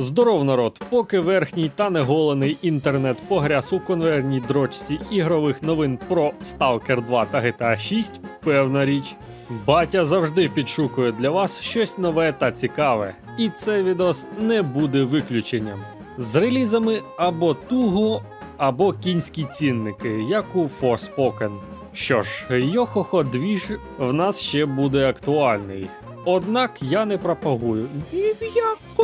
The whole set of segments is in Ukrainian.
Здоров народ! Поки верхній та неголений інтернет погряз у конвейерній дрочці ігрових новин про Stalker 2 та GTA 6, певна річ. Батя завжди підшукує для вас щось нове та цікаве, і цей відос не буде виключенням. З релізами або туго, або кінські цінники, як у Forspoken. Що ж, йохохо двіж в нас ще буде актуальний. Однак я не пропагую. В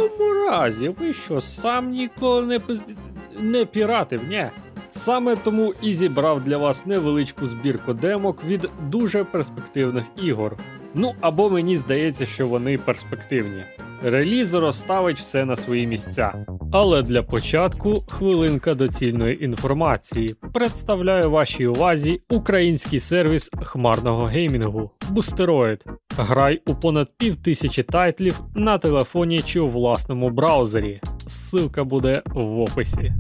якому разі, ви що, сам ніколи не, пиз- не піратив, ні. Саме тому і зібрав для вас невеличку збірку демок від дуже перспективних ігор. Ну або мені здається, що вони перспективні. Реліз розставить все на свої місця. Але для початку хвилинка доцільної інформації. Представляю вашій увазі український сервіс хмарного геймінгу Boosteroid. Грай у понад пів тисячі тайтлів на телефоні чи у власному браузері. Ссылка буде в описі.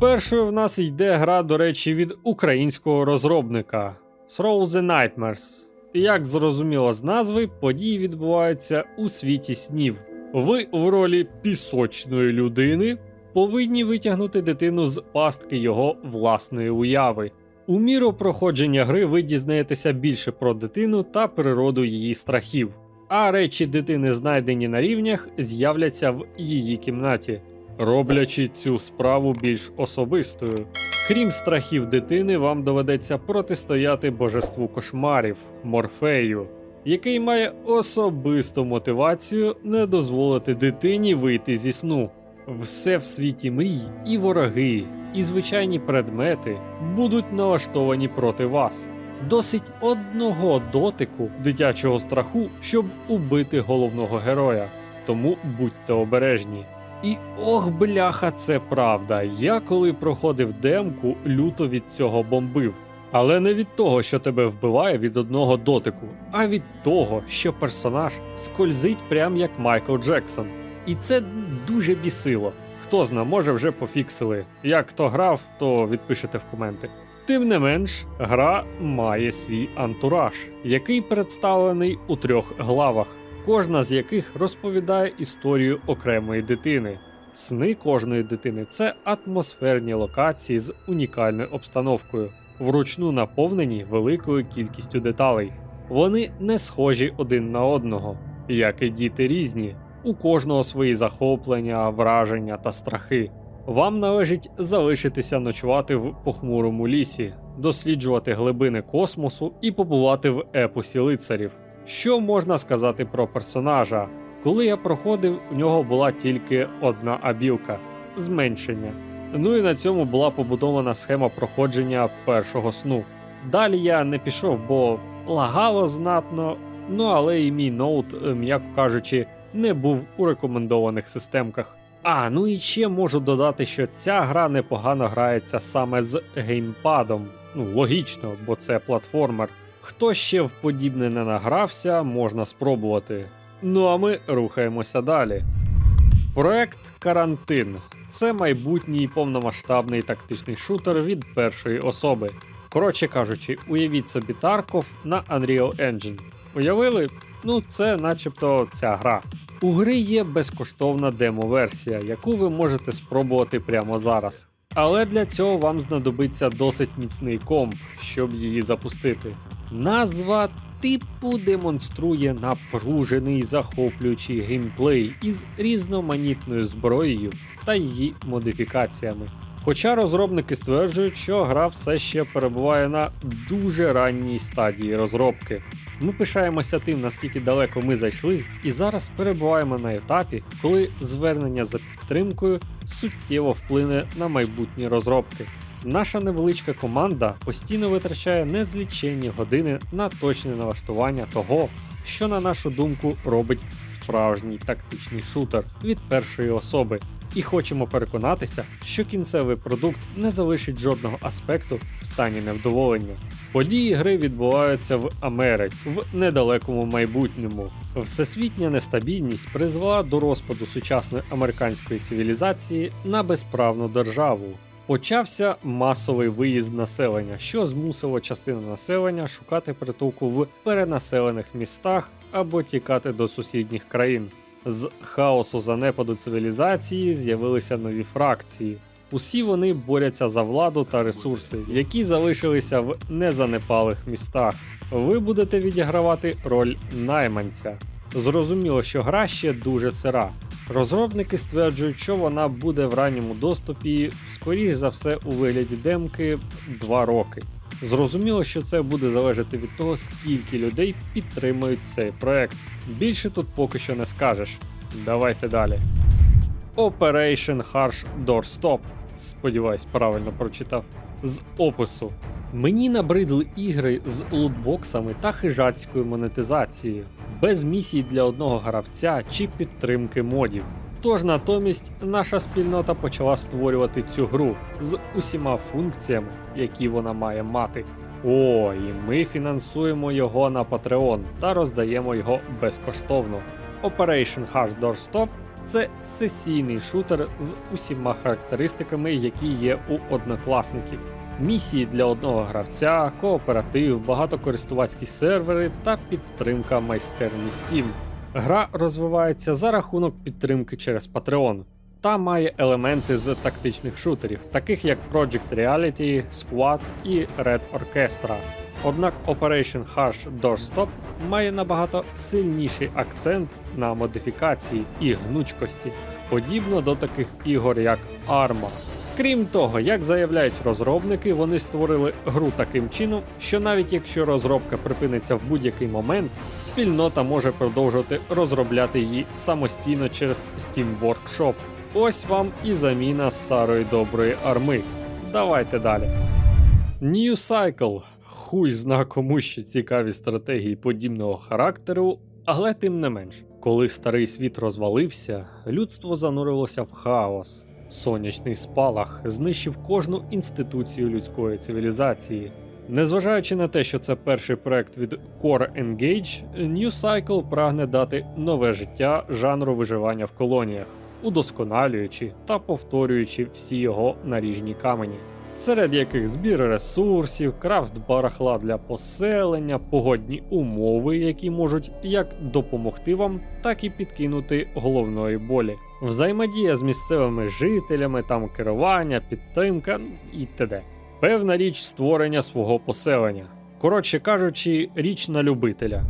Першою в нас йде гра, до речі, від українського розробника Throw the Nightmares. Як зрозуміло з назви, події відбуваються у світі снів. Ви в ролі пісочної людини повинні витягнути дитину з пастки його власної уяви. У міру проходження гри ви дізнаєтеся більше про дитину та природу її страхів. А речі дитини, знайдені на рівнях, з'являться в її кімнаті, роблячи цю справу більш особистою. Крім страхів дитини, вам доведеться протистояти божеству кошмарів Морфею, який має особисту мотивацію не дозволити дитині вийти зі сну. Все в світі мрій, і вороги, і звичайні предмети будуть налаштовані проти вас. Досить одного дотику дитячого страху, щоб убити головного героя. Тому будьте обережні. І ох, бляха, це правда. Я коли проходив демку, люто від цього бомбив. Але не від того, що тебе вбиває від одного дотику, а від того, що персонаж скользить прям як Майкл Джексон. І це дуже бісило. Хто зна, може вже пофіксили. Як хто грав, то відпишете в коменти. Тим не менш, гра має свій антураж, який представлений у трьох главах, кожна з яких розповідає історію окремої дитини. Сни кожної дитини це атмосферні локації з унікальною обстановкою, вручну наповнені великою кількістю деталей. Вони не схожі один на одного, як і діти різні, у кожного свої захоплення, враження та страхи. Вам належить залишитися ночувати в похмурому лісі, досліджувати глибини космосу і побувати в епосі лицарів. Що можна сказати про персонажа? Коли я проходив, у нього була тільки одна абілка зменшення. Ну і на цьому була побудована схема проходження першого сну. Далі я не пішов, бо лагало знатно, ну але і мій ноут, е, м'яко кажучи, не був у рекомендованих системках. А, ну і ще можу додати, що ця гра непогано грається саме з геймпадом. Ну, логічно, бо це платформер. Хто ще в подібне не награвся, можна спробувати. Ну а ми рухаємося далі. Проект Карантин це майбутній повномасштабний тактичний шутер від першої особи. Коротше кажучи, уявіть собі Тарков на Unreal Engine. Уявили? Ну, це начебто ця гра. У гри є безкоштовна демо-версія, яку ви можете спробувати прямо зараз. Але для цього вам знадобиться досить міцний комп, щоб її запустити. Назва типу демонструє напружений захоплюючий геймплей із різноманітною зброєю та її модифікаціями. Хоча розробники стверджують, що гра все ще перебуває на дуже ранній стадії розробки. Ми пишаємося тим, наскільки далеко ми зайшли, і зараз перебуваємо на етапі, коли звернення за підтримкою суттєво вплине на майбутні розробки. Наша невеличка команда постійно витрачає незліченні години на точне налаштування того, що, на нашу думку, робить справжній тактичний шутер від першої особи. І хочемо переконатися, що кінцевий продукт не залишить жодного аспекту в стані невдоволення. Події гри відбуваються в Америці в недалекому майбутньому. Всесвітня нестабільність призвела до розпаду сучасної американської цивілізації на безправну державу. Почався масовий виїзд населення, що змусило частину населення шукати притулку в перенаселених містах або тікати до сусідніх країн. З хаосу занепаду цивілізації з'явилися нові фракції. Усі вони борються за владу та ресурси, які залишилися в незанепалих містах. Ви будете відігравати роль найманця. Зрозуміло, що гра ще дуже сира. Розробники стверджують, що вона буде в ранньому доступі, скоріш за все, у вигляді демки 2 роки. Зрозуміло, що це буде залежати від того, скільки людей підтримують цей проект. Більше тут поки що не скажеш. Давайте далі. Operation Harsh Doorstop. Сподіваюсь, правильно прочитав. З опису. Мені набридли ігри з лутбоксами та хижацькою монетизацією, без місій для одного гравця чи підтримки модів. Тож натомість наша спільнота почала створювати цю гру з усіма функціями, які вона має мати. О, і ми фінансуємо його на Patreon та роздаємо його безкоштовно. Operation Harsh Doorstop це сесійний шутер з усіма характеристиками, які є у однокласників. Місії для одного гравця, кооператив, багатокористувацькі сервери та підтримка майстерні Steam. Гра розвивається за рахунок підтримки через Patreon та має елементи з тактичних шутерів, таких як Project Reality, Squad і Red Orchestra. Однак Operation Harsh Doorstop має набагато сильніший акцент на модифікації і гнучкості, подібно до таких ігор як Arma. Крім того, як заявляють розробники, вони створили гру таким чином, що навіть якщо розробка припиниться в будь-який момент, спільнота може продовжувати розробляти її самостійно через Steam Workshop. Ось вам і заміна старої доброї арми. Давайте далі. New Cycle. Хуй зна кому ще цікаві стратегії подібного характеру, але тим не менш, коли старий світ розвалився, людство занурилося в хаос. Сонячний спалах знищив кожну інституцію людської цивілізації. Незважаючи на те, що це перший проект від Core Engage, New Cycle прагне дати нове життя жанру виживання в колоніях, удосконалюючи та повторюючи всі його наріжні камені, серед яких збір ресурсів, крафт барахла для поселення, погодні умови, які можуть як допомогти вам, так і підкинути головної болі, взаємодія з місцевими жителями, там керування, підтримка і т.д. Певна річ створення свого поселення. Коротше кажучи, річ на любителя.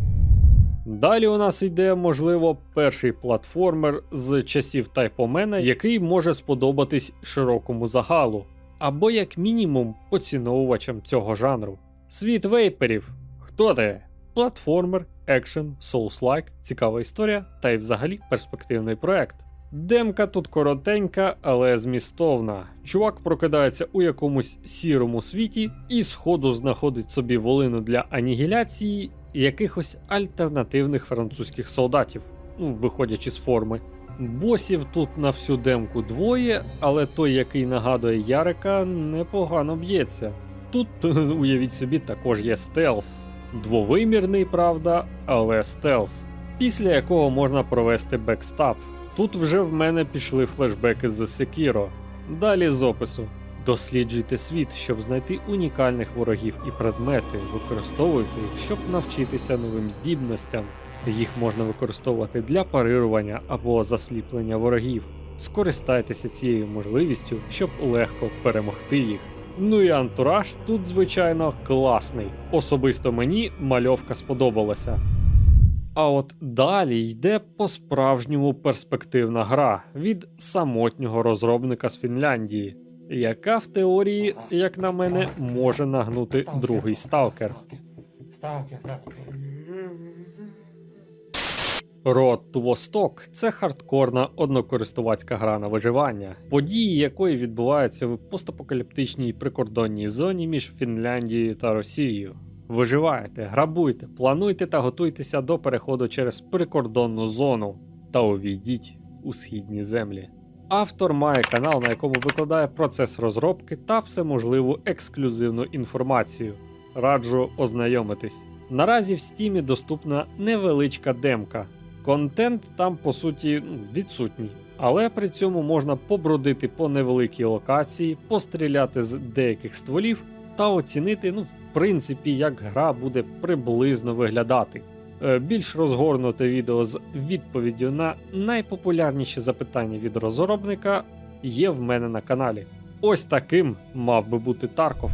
Далі у нас йде, можливо, перший платформер з часів Тайпомена, який може сподобатись широкому загалу, або як мінімум поціновувачам цього жанру. Світ вейперів. Хто ти? Платформер, екшен, соус-лайк, цікава історія та й взагалі перспективний проект. Демка тут коротенька, але змістовна. Чувак прокидається у якомусь сірому світі і сходу знаходить собі волину для анігіляції якихось альтернативних французьких солдатів, ну, виходячи з форми. Босів тут на всю демку двоє, але той, який нагадує Ярика, непогано б'ється. Тут, уявіть собі, також є стелс. Двовимірний, правда, але стелс, після якого можна провести бекстап. Тут вже в мене пішли флешбеки з Sekiro. Далі з опису. Досліджуйте світ, щоб знайти унікальних ворогів і предмети, використовуйте їх, щоб навчитися новим здібностям. Їх можна використовувати для парирування або засліплення ворогів. Скористайтеся цією можливістю, щоб легко перемогти їх. Ну і антураж тут, звичайно, класний. Особисто мені мальовка сподобалася. А от далі йде по-справжньому перспективна гра від самотнього розробника з Фінляндії, яка в теорії, як на мене, може нагнути другий сталкер. Road to Vostok – це хардкорна однокористувацька гра на виживання, події якої відбуваються в постапокаліптичній прикордонній зоні між Фінляндією та Росією. Виживаєте, грабуйте, плануйте та готуйтеся до переходу через прикордонну зону та увійдіть у східні землі. Автор має канал, на якому викладає процес розробки та всеможливу ексклюзивну інформацію. Раджу ознайомитись. Наразі в стімі доступна невеличка демка. Контент там по суті ну, відсутній, але при цьому можна побродити по невеликій локації, постріляти з деяких стволів та оцінити, ну, в принципі, як гра буде приблизно виглядати. Е, Більш розгорнуте відео з відповіддю на найпопулярніші запитання від розробника є в мене на каналі. Ось таким мав би бути Тарков.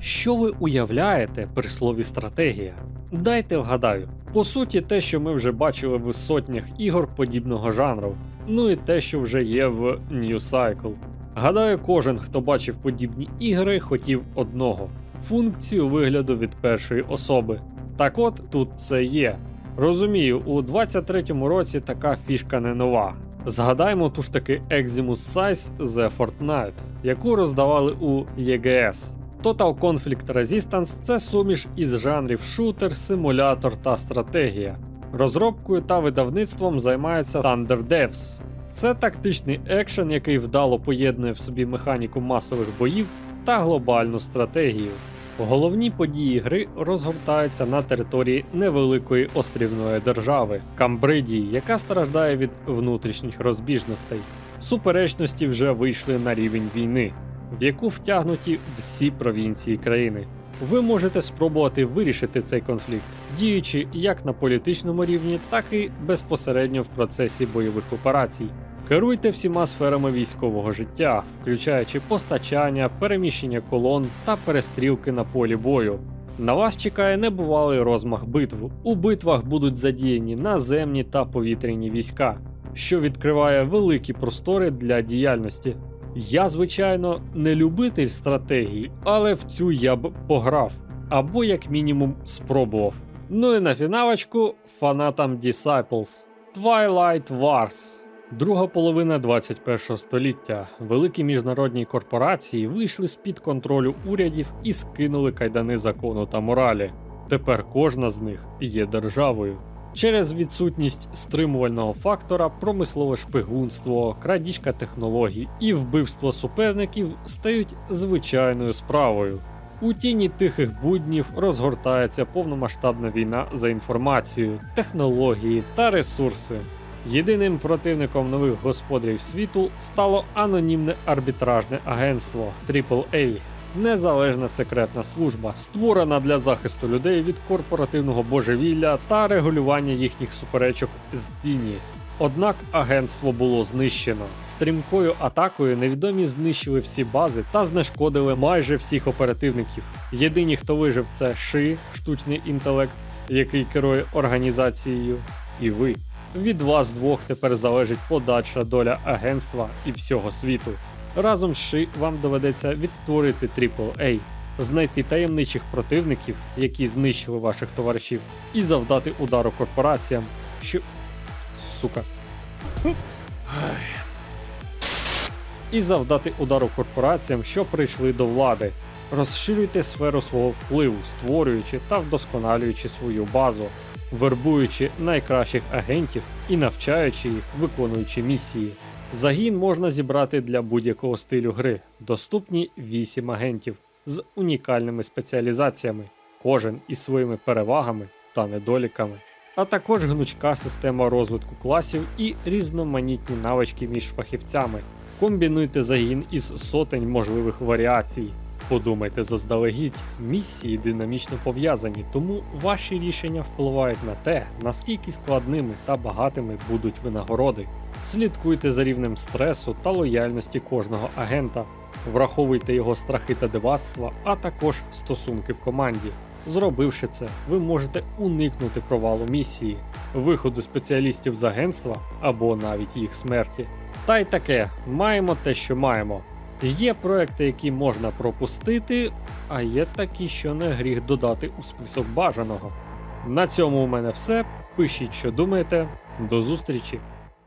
Що ви уявляєте при слові стратегія? Дайте вгадаю. По суті, те, що ми вже бачили в сотнях ігор подібного жанру, ну і те, що вже є в New Cycle. Гадаю, кожен, хто бачив подібні ігри, хотів одного функцію вигляду від першої особи. Так от тут це є. Розумію, у 23-му році така фішка не нова. Згадаймо ту ж таки Eximus Size The Fortnite, яку роздавали у EGS. Total Conflict Resistance це суміш із жанрів шутер, симулятор та стратегія. Розробкою та видавництвом займається Thunder Devs. Це тактичний екшен, який вдало поєднує в собі механіку масових боїв та глобальну стратегію. Головні події гри розгортаються на території невеликої острівної держави Камбридії, яка страждає від внутрішніх розбіжностей. Суперечності вже вийшли на рівень війни, в яку втягнуті всі провінції країни. Ви можете спробувати вирішити цей конфлікт, діючи як на політичному рівні, так і безпосередньо в процесі бойових операцій. Керуйте всіма сферами військового життя, включаючи постачання, переміщення колон та перестрілки на полі бою. На вас чекає небувалий розмах битв. У битвах будуть задіяні наземні та повітряні війська, що відкриває великі простори для діяльності. Я, звичайно, не любитель стратегії, але в цю я б пограв, або як мінімум спробував. Ну і на фіналочку фанатам Disciples Twilight Wars. Друга половина 21 століття. Великі міжнародні корпорації вийшли з-під контролю урядів і скинули кайдани закону та моралі. Тепер кожна з них є державою. Через відсутність стримувального фактора, промислове шпигунство, крадіжка технологій і вбивство суперників стають звичайною справою. У тіні тихих буднів розгортається повномасштабна війна за інформацію, технології та ресурси. Єдиним противником нових господарів світу стало анонімне арбітражне агентство AAA, незалежна секретна служба, створена для захисту людей від корпоративного божевілля та регулювання їхніх суперечок з тіні. Однак агентство було знищено. Стрімкою атакою невідомі знищили всі бази та знешкодили майже всіх оперативників. Єдині, хто вижив, це Ши, штучний інтелект, який керує організацією, і ви. Від вас двох тепер залежить подальша доля агентства і всього світу. Разом з Ши вам доведеться відтворити AAA, знайти таємничих противників, які знищили ваших товаришів, і завдати удару корпораціям, що. Сука. І завдати удару корпораціям, що прийшли до влади. Розширюйте сферу свого впливу, створюючи та вдосконалюючи свою базу, вербуючи найкращих агентів і навчаючи їх, виконуючи місії. Загін можна зібрати для будь-якого стилю гри. Доступні 8 агентів з унікальними спеціалізаціями, кожен із своїми перевагами та недоліками. А також гнучка система розвитку класів і різноманітні навички між фахівцями. Комбінуйте загін із сотень можливих варіацій. Подумайте заздалегідь, місії динамічно пов'язані, тому ваші рішення впливають на те, наскільки складними та багатими будуть винагороди. Слідкуйте за рівнем стресу та лояльності кожного агента, враховуйте його страхи та дивацтва, а також стосунки в команді. Зробивши це, ви можете уникнути провалу місії, виходу спеціалістів з агентства або навіть їх смерті. Та й таке, маємо те, що маємо. Є проекти, які можна пропустити, а є такі, що не гріх додати у список бажаного. На цьому у мене все. Пишіть, що думаєте. До зустрічі!